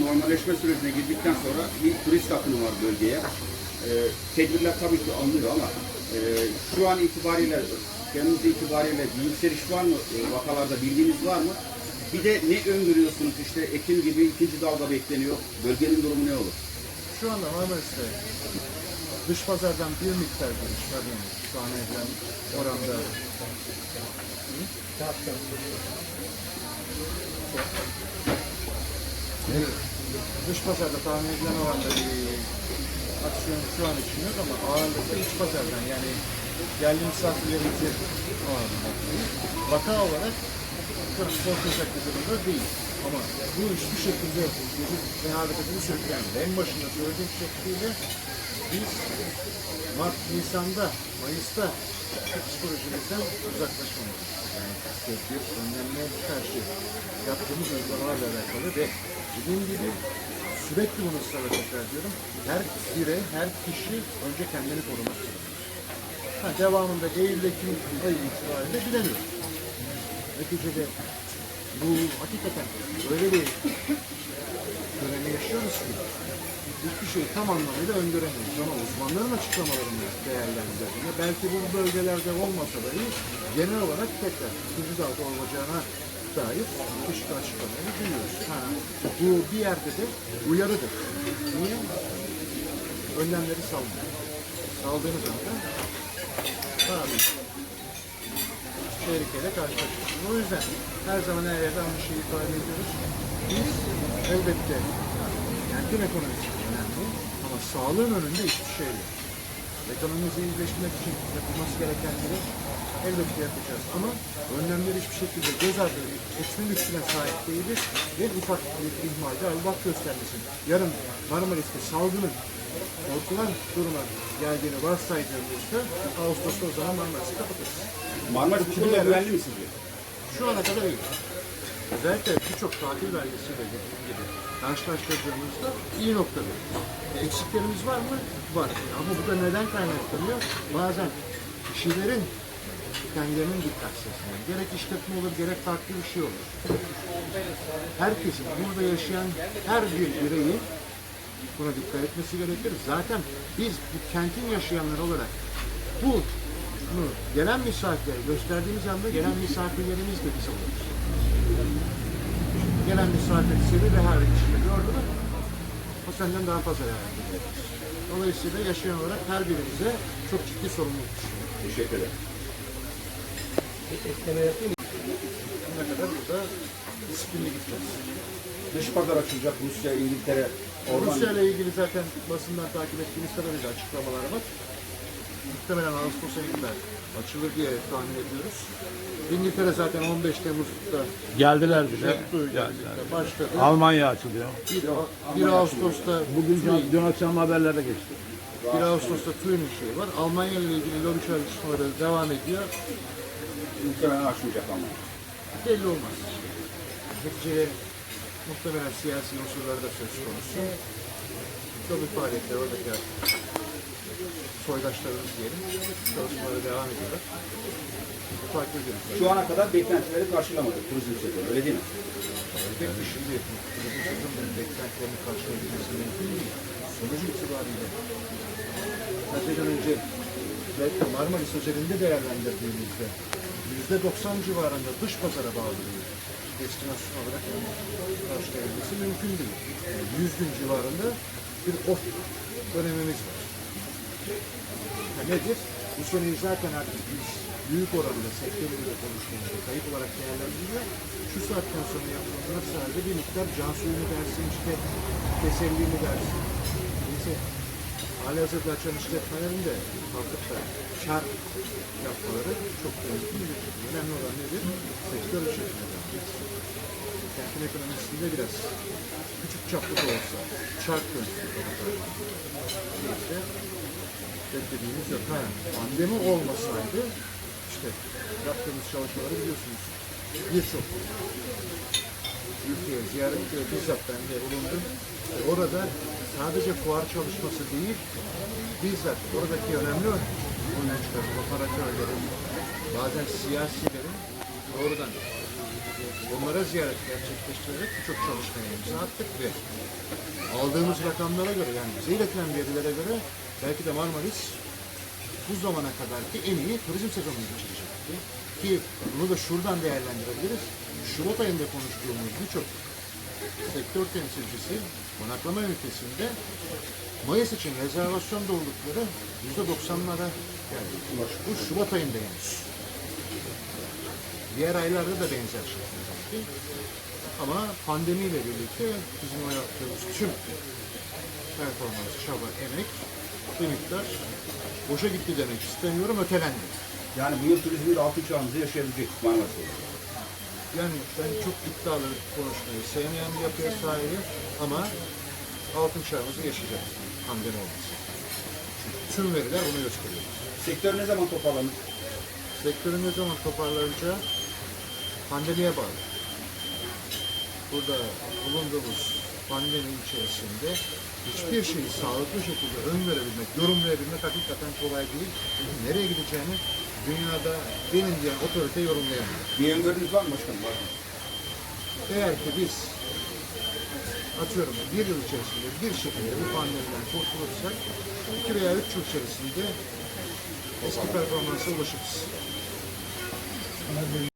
normalleşme sürecine girdikten sonra bir turist akını var bölgeye. Ee, tedbirler tabii ki alınıyor ama e, şu an itibariyle, Temmuz itibariyle bir yükseliş var mı? E, vakalarda bildiğiniz var mı? Bir de ne öngörüyorsunuz? İşte Ekim gibi ikinci dalga bekleniyor. Bölgenin durumu ne olur? Şu anda Marmaris'te dış pazardan bir miktar giriş var yani şu an edilen oranda. Dış pazarda tahmin edilen oranda bir aksiyon şu an için yok ama ağırlıklı iç pazardan yani yerli misafirlerimizi ağırlamak. Vaka olarak çok korkacak bir durumda değil. Ama bu iş bir şekilde bizim rehavetini sürüklendi. En başında söylediğim şekliyle biz Mart, Nisan'da, Mayıs'ta psikolojimizden uzaklaşmamalıyız. Yani tedbir, önlenmeye karşı yaptığımız uygulamalarla alakalı ve dediğim gibi sürekli bunu ısrarla tekrar diyorum. Her birey, her kişi önce kendini korumak zorunda. Ha, devamında Eylül, Ekim ayı itibariyle bilemiyoruz. Neticede bu hakikaten öyle bir dönemi yaşıyoruz ki hiçbir şeyi tam anlamıyla öngöremeyiz. Ama uzmanların açıklamalarını değerlendirdiğinde belki bu bölgelerde olmasa dahi genel olarak tekrar ikinci dalga olacağına dair çeşitli açıklamaları duyuyoruz. Ha, bu bir yerde de uyarıdır. Niye? Önlemleri salmıyor. Saldığınız anda tabii tehlikeyle karşılaşıyoruz. O yüzden her zaman her yerde aynı şeyi ifade ediyoruz. Biz elbette kentin ekonomisi önemli ama sağlığın önünde hiçbir şey yok. Ekonomimizi iyileştirmek için yapılması gerekenleri elbette yapacağız ama önlemleri hiçbir şekilde göz ardı etme lüksüne sahip değiliz ve ufak bir ihmalde Allah göstermesin. Yarın Marmaris'te salgının korkulan duruma geldiğini varsaydığımızda Ağustos'ta o zaman Marmaris'i kapatırız. Marmaris bu konuda güvenli mi sizce? Şu ana kadar iyi. Özellikle birçok tatil belgesiyle gibi karşılaştırdığımızda iyi noktada. Eksiklerimiz var mı? Var. Ama bu da neden kaynaklanıyor? Bazen kişilerin kendilerinin dikkatsizliği. Gerek işletme olur, gerek farklı bir şey olur. Herkesin, burada yaşayan her bir bireyin buna dikkat etmesi gerekir. Zaten biz bu kentin yaşayanlar olarak bu gelen misafirlere gösterdiğimiz anda gelen misafirlerimiz de biz oluruz. Gelen misafir seni rehavet içinde gördü mü o senden daha fazla edecek. Dolayısıyla yaşayan olarak her birimize çok ciddi sorumluluk düşüyor. Teşekkür ederim. Ne kadar burada disiplinli gideceğiz. Dış pazar açılacak Rusya, İngiltere, oradan Rusya ile ilgili zaten basından takip ettiğimiz kadarıyla açıklamalar var. Muhtemelen Ağustos ayında açılır diye tahmin ediyoruz. İngiltere zaten 15 Temmuz'da Geldiler bize. Başladı. Almanya açılıyor. 1, 1 Ağustos'ta Bugün TUI, dün akşam haberlerde geçti. 1 Ağustos'ta TÜİ'nin şeyi var. Almanya ile ilgili lobi çalışmaları devam ediyor. Muhtemelen açmayacak ama. Belli olmaz. Neticede muhtemelen siyasi unsurları da söz konusu. Lobi faaliyetleri oradaki soydaşlarımız diyelim. Çalışmaları devam ediyorlar. Takip ediyoruz. Şu ana kadar beklentileri karşılamadı turizm sektörü, öyle değil mi? Elbette şimdi bizim sezonun beklentilerini karşılayabilmesi mümkün değil. Sonuç itibariyle kaç önce belki Marmaris özelinde değerlendirdiğimizde yüzde 90 civarında dış pazara bağlı bir destinasyon olarak karşılayabilmesi mümkün değil. Yani 100 gün civarında bir off dönemimiz var. Ha, nedir? Bu seneyi zaten artık biz büyük oranda sektörüyle konuştuğumuzda kayıp olarak değerlendiriyor. Şu saatten sonra yapılanlar sadece bir miktar can suyu mu dersin, işte teselli mi dersin. Neyse, hali hazırda açan işletmelerin de kalkıp da yapmaları çok mümkün değil. Önemli olan nedir? Sektör etsin. Kentin ekonomisinde biraz küçük çaplı da olsa çark dönsün. İşte beklediğimiz yok. Ha, pandemi olmasaydı işte yaptığımız çalışmaları biliyorsunuz. Birçok ülkeye ziyarette bizzat ben de bulundum. Orada sadece fuar çalışması değil, bizzat oradaki önemli oyuncuların, operatörlerin, bazen siyasilerin doğrudan onlara ziyaret gerçekleştirerek birçok çalışmaya imza attık ve aldığımız rakamlara göre yani bize iletilen verilere göre belki de Marmaris bu zamana kadarki en iyi turizm sezonunu geçirecekti. Ki bunu da şuradan değerlendirebiliriz. Şubat ayında konuştuğumuz birçok sektör temsilcisi konaklama ünitesinde Mayıs için rezervasyon dolulukları %90'lara geldi. Bu Şubat ayında henüz. Diğer aylarda da benzer şekildeydi. Ama pandemiyle birlikte bizim o yaptığımız tüm performans, çaba, emek bir miktar boşa gitti demek istemiyorum, ötelendi. Yani bu yıl turizmin altın çağımızı yaşayabilecek olarak. Yani ben çok iddialı konuşmayı sevmeyen bir yapıya sahibim ama altın çağımızı yaşayacağız pandemi olması. Tüm veriler bunu gösteriyor. Sektör ne zaman toparlanır? Sektörün ne zaman toparlanacağı pandemiye bağlı. Burada bulunduğumuz pandemi içerisinde hiçbir şeyi sağlıklı şekilde öngörebilmek, yorumlayabilmek hakikaten kolay değil. Nereye gideceğini dünyada benim diyen otorite yorumlayamıyor. Bir öngörünüz var mı başkanım? Var mı? Eğer ki biz atıyorum bir yıl içerisinde bir şekilde bu pandemiden kurtulursak iki veya üç yıl içerisinde eski performansa ulaşırız.